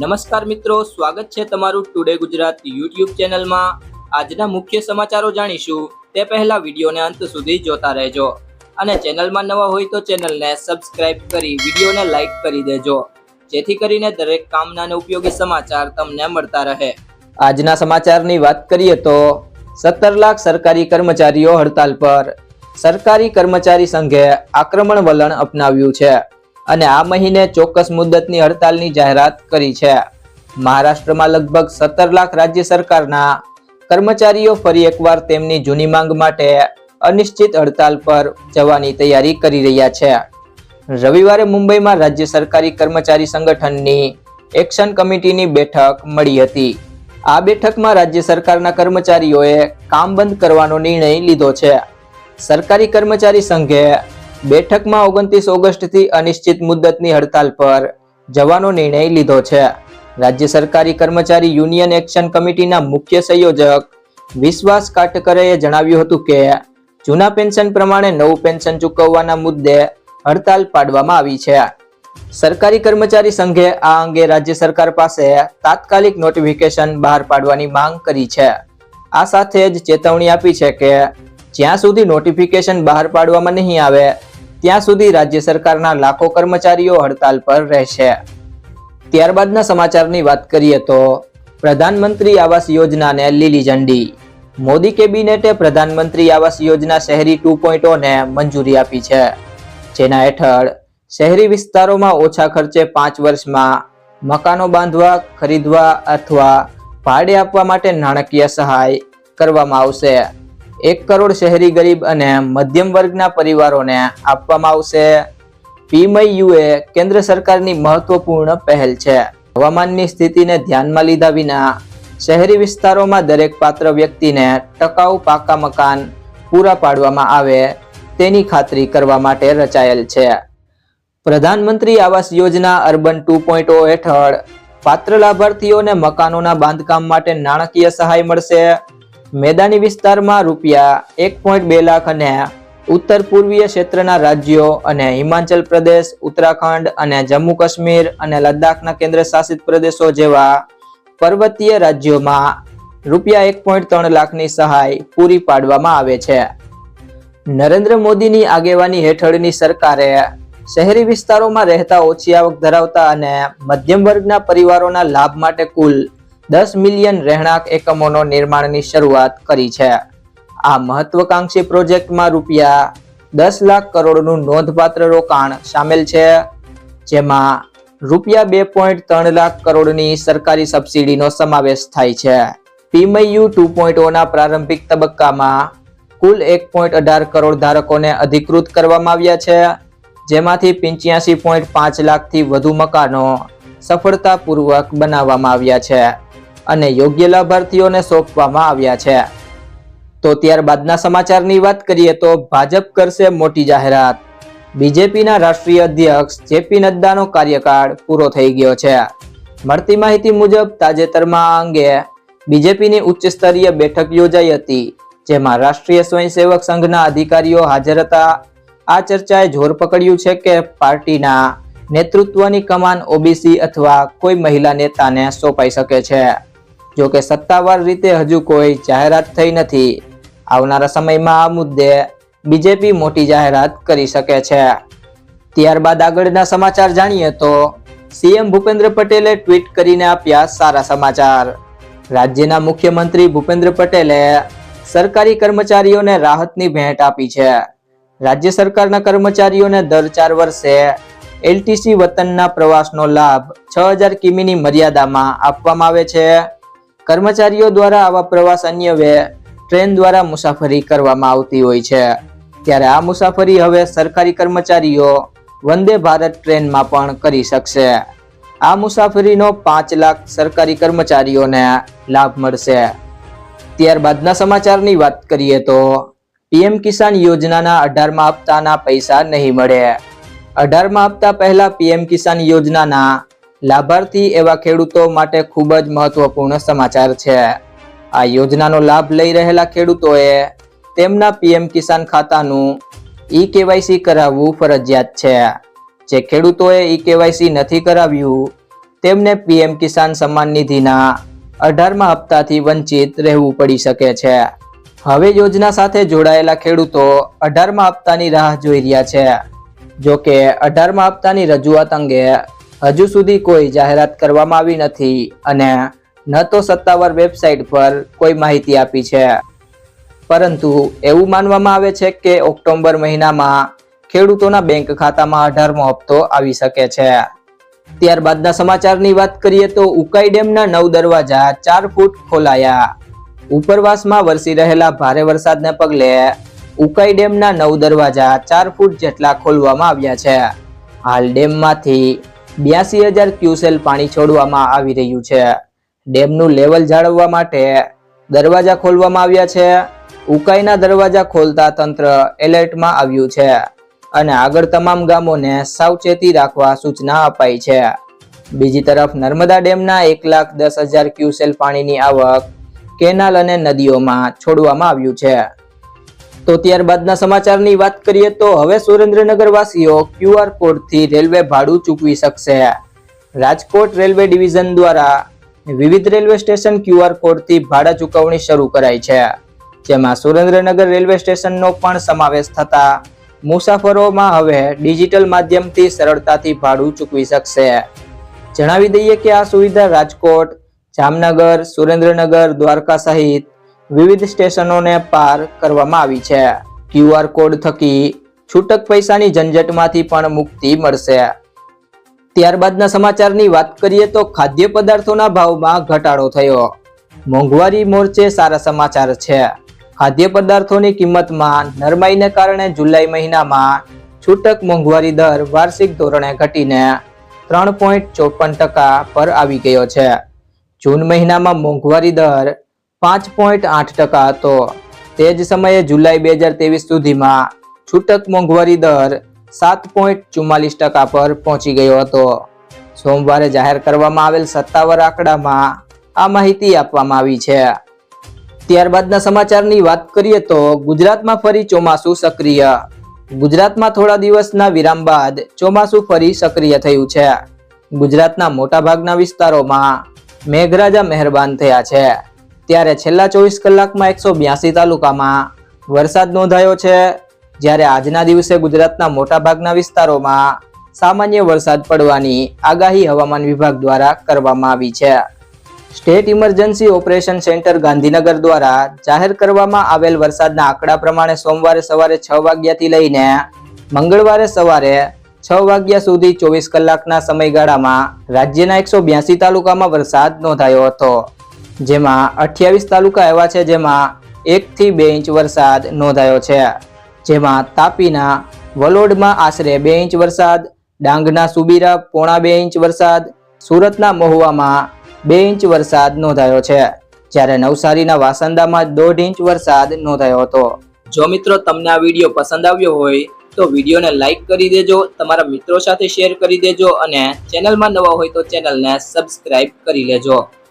નમસ્કાર મિત્રો, સ્વાગત છે તમારું ટુડે ગુજરાત યુટ્યુબ ચેનલમાં. આજના મુખ્ય સમાચારો જાણીશું. તે પહેલા વિડીયોને અંત સુધી જોતા રહેજો. અને ચેનલમાં નવા હોય તો ચેનલને સબસ્ક્રાઇબ કરી વિડીયોને લાઈક કરી દેજો. જેથી કરીને દરેક કામના ઉપયોગી સમાચાર તમને મળતા રહે. આજના સમાચારની વાત કરીએ તો, સત્તર લાખ સરકારી કર્મચારીઓ હડતાલ પર. સરકારી કર્મચારી સંઘે આક્રમણ વલણ અપનાવ્યું છે. અને આ મહિને ચોક્કસ મુદ્દતની હડતાલની જાહેરાત કરી છે. મહારાષ્ટ્રમાં લગભગ સત્તર લાખ રાજ્ય સરકારના કર્મચારીઓ ફરી એકવાર તેમની જૂની માંગ માટે અનિશ્ચિત હડતાલ પર જવાની તૈયારી કરી રહ્યા છે. રવિવારે મુંબઈમાં રાજ્ય સરકારી કર્મચારી સંગઠનની એક્શન કમિટીની બેઠક મળી હતી. આ બેઠકમાં રાજ્ય સરકારના કર્મચારીઓએ કામ બંધ કરવાનો નિર્ણય લીધો છે. સરકારી કર્મચારી સંઘે બેઠકમાં ઓગણત્રીસ ઓગસ્ટથી અનિશ્ચિત મુદ્દતની હડતાલ પર જવાનો નિર્ણય લીધો છે. રાજ્ય સરકારી કર્મચારી યુનિયન એક્શન કમિટીના મુખ્ય સંયોજક વિશ્વાસ કાટકરેએ જણાવ્યું હતું કે, જૂના પેન્શન પ્રમાણે નવું પેન્શન ચૂકવવાના મુદ્દે હડતાલ પાડવામાં આવી છે. સરકારી કર્મચારી સંઘે આ અંગે રાજ્ય સરકાર પાસે તાત્કાલિક નોટિફિકેશન બહાર પાડવાની માંગ કરી છે. આ સાથે જ ચેતવણી આપી છે કે, જ્યાં સુધી નોટિફિકેશન બહાર પાડવામાં નહીં આવે ત્યાં સુધી રાજ્ય સરકારના લાખો કર્મચારીઓ હડતાલ પર રહેશે. ત્યારબાદના સમાચારની વાત કરીએ તો, પ્રધાનમંત્રી આવાસ યોજનાને લીલી ઝંડી. મોદી કેબિનેટે પ્રધાનમંત્રી આવાસ યોજના શહેરી ટુ પોઈન્ટોને મંજૂરી આપી છે. જેના હેઠળ, શહેરી વિસ્તારોમાં ઓછા ખર્ચે પાંચ વર્ષમાં મકાનો બાંધવા, ખરીદવા અથવા ભાડે આપવા માટે નાણાકીય સહાય કરવામાં આવશે. એક કરોડ શહેરી ગરીબ અને મધ્યમ વર્ગના પરિવારોને આપવામાં આવશે. પીમયુએ કેન્દ્ર સરકારની મહત્વપૂર્ણ પહેલ છે. હવામાનની સ્થિતિને ધ્યાનમાં લીધા વિના શહેરી વિસ્તારોમાં દરેક પાત્ર વ્યક્તિને ટકાઉ પાકા મકાન પૂરા પાડવામાં આવે તેની ખાતરી કરવા માટે રચાયેલ છે. પ્રધાનમંત્રી આવાસ યોજના અર્બન ટુ હેઠળ પાત્ર લાભાર્થીઓને મકાનોના બાંધકામ માટે નાણાકીય સહાય મળશે. મેદાની વિસ્તારમાં રૂપિયા એક પોઈન્ટ બે લાખ અને ઉત્તર પૂર્વીય ક્ષેત્રના રાજ્યો અને હિમાચલ પ્રદેશ, ઉત્તરાખંડ અને જમ્મુ કાશ્મીર અને લદ્દાખના કેન્દ્ર શાસિત પ્રદેશો જેવા પર્વતીય રાજ્યોમાં રૂપિયા એક પોઈન્ટ ત્રણ લાખની સહાય પૂરી પાડવામાં આવે છે. નરેન્દ્ર મોદીની આગેવાની હેઠળની સરકારે શહેરી વિસ્તારોમાં રહેતા ઓછી આવક ધરાવતા અને મધ્યમ વર્ગના પરિવારોના લાભ માટે કુલ દસ મિલિયન રહેણાંક એકમોનો નિર્માણની શરૂઆત કરી છે. આ મહત્વકાંક્ષી પ્રોજેક્ટમાં રૂપિયા દસ લાખ કરોડનું નોંધપાત્ર રોકાણ સામેલ છે, જેમાં રૂપિયા બે પોઈન્ટ ત્રણ લાખ કરોડની સરકારી સબસિડીનો સમાવેશ થાય છે. પીમયુ ટુ પોઈન્ટ ઓના પ્રારંભિક તબક્કામાં કુલ એક પોઈન્ટ અઢાર કરોડ ધારકોને અધિકૃત કરવામાં આવ્યા છે, જેમાંથી પંચ્યાસી પોઈન્ટ પાંચ લાખથી વધુ મકાનો સફળતાપૂર્વક બનાવવામાં આવ્યા છે અને યોગ્ય લાભાર્થીઓને સોંપવામાં આવ્યા છે. તો ત્યારબાદના સમાચારની વાત કરીએ તો ભાજપ કરશે મોટી જાહેરાત. બીજેપીના રાષ્ટ્રીય અધ્યક્ષ જેપી નડ્ડાનો કાર્યકાળ પૂરો થઈ ગયો છે. મળતી માહિતી મુજબ તાજેતરમાં આ અંગે બીજેપીની ઉચ્ચ સ્તરીય બેઠક યોજાઈ હતી, જેમાં રાષ્ટ્રીય સ્વયંસેવક સંઘના અધિકારીઓ હાજર હતા. આ ચર્ચાએ જોર પકડ્યું છે કે પાર્ટીના નેતૃત્વની કમાન ઓબીસી અથવા કોઈ મહિલા નેતાને સોંપાઈ શકે છે. જો કે સત્તાવાર રીતે હજુ કોઈ જાહેરાત થઈ નથી. આવનારા સમયમાં આ મુદ્દે બીજેપી મોટી જાહેરાત કરી શકે છે. ત્યારબાદ આગળના સમાચાર જાણીએ તો સીએમ ભૂપેન્દ્ર પટેલે ટ્વીટ કરીને આપ્યા સારા સમાચાર. રાજ્યના મુખ્યમંત્રી ભૂપેન્દ્ર પટેલે સરકારી કર્મચારીઓને રાહતની ભેટ આપી છે. રાજ્ય સરકારના કર્મચારીઓને દર ચાર વર્ષે એલટીસી વતનના પ્રવાસનો લાભ છ હજાર કિમીની મર્યાદામાં આપવામાં આવે છે. કર્મચારીઓ દ્વારા આવા પ્રવાસ અન્યવે ટ્રેન દ્વારા મુસાફરી કરવામાં આવતી હોય છે. ત્યારે આ મુસાફરી હવે સરકારી કર્મચારીઓ વંદે ભારત ટ્રેનમાં પણ કરી શકશે. આ મુસાફરીનો પાંચ લાખ સરકારી કર્મચારીઓને લાભ મળશે. ત્યારબાદના સમાચારની વાત કરીએ તો પીએમ કિસાન યોજનાના અઢારમા હપ્તાના પૈસા નહીં મળે. અઢારમા હપ્તા પહેલા પીએમ કિસાન યોજનાના લાભાર્થી એવા ખેડૂતો માટે ખૂબ જ મહત્વપૂર્ણ સમાચાર છે. આ યોજનાનો લાભ લઈ રહેલા ખેડૂતોએ તેમના પીએમ કિસાન ખાતાનું ઈ કેવાયસી કરાવવું ફરજિયાત છે. જે ખેડૂતોએ ઈ કેવાયસી નથી કરાવ્યું, તેમને પીએમ કિસાન સન્માન નિધિના અઢારમા હપ્તાથી વંચિત રહેવું પડી શકે છે. હવે યોજના સાથે જોડાયેલા ખેડૂતો અઢારમા હપ્તાની રાહ જોઈ રહ્યા છે. જો કે અઢારમા હપ્તાની રજૂઆત અંગે હજુ સુધી કોઈ જાહેરાત કરવામાં આવી નથી અને ન તો સત્તાવાર વેબસાઇટ પર કોઈ માહિતી આપી છે. પરંતુ એવું માનવામાં આવે છે કે ઓક્ટોબર મહિનામાં ખેડૂતોના બેંક ખાતામાં અઢારમો હપ્તો આવી શકે છે. ત્યારબાદના સમાચારની વાત કરીએ તો ઉકાઈ ડેમના નવ દરવાજા ચાર ફૂટ ખોલાયા. ઉપરવાસમાં વરસી રહેલા ભારે વરસાદને પગલે ઉકાઈ ડેમના નવ દરવાજા ચાર ફૂટ જેટલા ખોલવામાં આવ્યા છે. હાલ ડેમમાંથી બ્યાસી હજાર ક્યુસેલ પાણી છોડવામાં આવી રહ્યું છે. ડેમનું લેવલ જાળવવા માટે દરવાજા ખોલવામાં આવ્યા છે. ઉકાઈના દરવાજા ખોલતા તંત્ર એલર્ટમાં આવ્યું છે અને આગળ તમામ ગામોને સાવચેતી રાખવા સૂચના અપાઈ છે. બીજી તરફ નર્મદા ડેમના એક લાખ દસ હજાર ક્યુસેલ પાણીની આવક કેનાલ અને નદીઓમાં છોડવામાં આવ્યું છે. તો ત્યારબાદના સમાચારની વાત કરીએ તો હવે સુરેન્દ્રનગરવાસીઓ ક્યુઆર કોડથી રેલવે ભાડું ચૂકવી શકશે. રાજકોટ રેલવે ડિવિઝન દ્વારા વિવિધ રેલવે સ્ટેશન ક્યુઆર કોડથી ભાડા ચૂકવણી શરૂ કરાઈ છે. જેમાં સુરેન્દ્રનગર રેલવે સ્ટેશનનો પણ સમાવેશ થતા મુસાફરોમાં હવે ડિજિટલ માધ્યમથી સરળતાથી ભાડું ચૂકવી શકશે. જણાવી દઈએ કે આ સુવિધા રાજકોટ, જામનગર, સુરેન્દ્રનગર, દ્વારકા સહિત વિવિધ સ્ટેશનોને પાર કરવામાં આવી છે. ક્યુઆર કોડ થકી છૂટક પૈસાની ઝંઝટમાંથી પણ મુક્તિ મળશે. ત્યારબાદના સમાચારની વાત કરીએ તો ખાદ્ય પદાર્થોના ભાવમાં ઘટાડો થયો. મોંઘવારી મોરચે સારા સમાચાર છે. ખાદ્ય પદાર્થોની કિંમતમાં નરમાઈને કારણે જુલાઈ મહિનામાં છૂટક મોંઘવારી દર વાર્ષિક ધોરણે ઘટીને ત્રણ પોઈન્ટ ચોપન ટકા પર આવી ગયો છે. જૂન મહિનામાં મોંઘવારી દર પાંચ પોઈન્ટ આઠ ટકા હતો. તે જ સમયે જુલાઈ બે હજાર ત્રેવીસ સુધીમાં છૂટક મોંઘવારી દર સાત પોઈન્ટ ચુમ્માલીસ ટકા પર પહોંચી ગયો હતો. સોમવારે જાહેર કરવામાં આવેલ સત્તાવાર આંકડામાં આ માહિતી આપવામાં આવી છે. ત્યારબાદના સમાચારની વાત કરીએ તો ગુજરાતમાં ફરી ચોમાસું સક્રિય. ગુજરાતમાં થોડા દિવસના વિરામ બાદ ચોમાસું ફરી સક્રિય થયું છે. ગુજરાતના મોટાભાગના વિસ્તારોમાં મેઘરાજા મહેરબાન થયા છે. ત્યારે છેલ્લા ચોવીસ કલાકમાં એકસો બ્યાસી તાલુકામાં વરસાદ નોંધાયો છે. જ્યારે આજના દિવસે ગુજરાતના મોટાભાગના વિસ્તારોમાં સામાન્ય વરસાદ પડવાની આગાહી હવામાન વિભાગ દ્વારા કરવામાં આવી છે. State emergency operation centre Gandhinagar દ્વારા જાહેર કરવામાં આવેલ વરસાદના આંકડા પ્રમાણે સોમવારે સવારે છ વાગ્યાથી લઈને મંગળવારે સવારે છ વાગ્યા સુધી ચોવીસ કલાકના સમયગાળામાં રાજ્યના એકસો બ્યાસી તાલુકામાં વરસાદ નોંધાયો હતો. જેમાં અઠ્યાવીસ તાલુકા એવા છે જેમાં એકથી બે ઇંચ વરસાદ નોંધાયો છે. જેમાં તાપીના વલોડમાં આશરે બે ઇંચ વરસાદ, ડાંગના સુબીરા પોણા બે ઇંચ વરસાદ, સુરતના મહુવામાં બે ઇંચ વરસાદ નોંધાયો છે. જ્યારે નવસારીના વાસંદામાં દોઢ ઇંચ વરસાદ નોંધાયો હતો. જો મિત્રો તમને આ વીડિયો પસંદ આવ્યો હોય, તો વિડીયોને લાઇક કરી દેજો, તમારા મિત્રો સાથે શેર કરી દેજો અને ચેનલમાં નવા હોય તો ચેનલને સબસ્ક્રાઇબ કરી લેજો.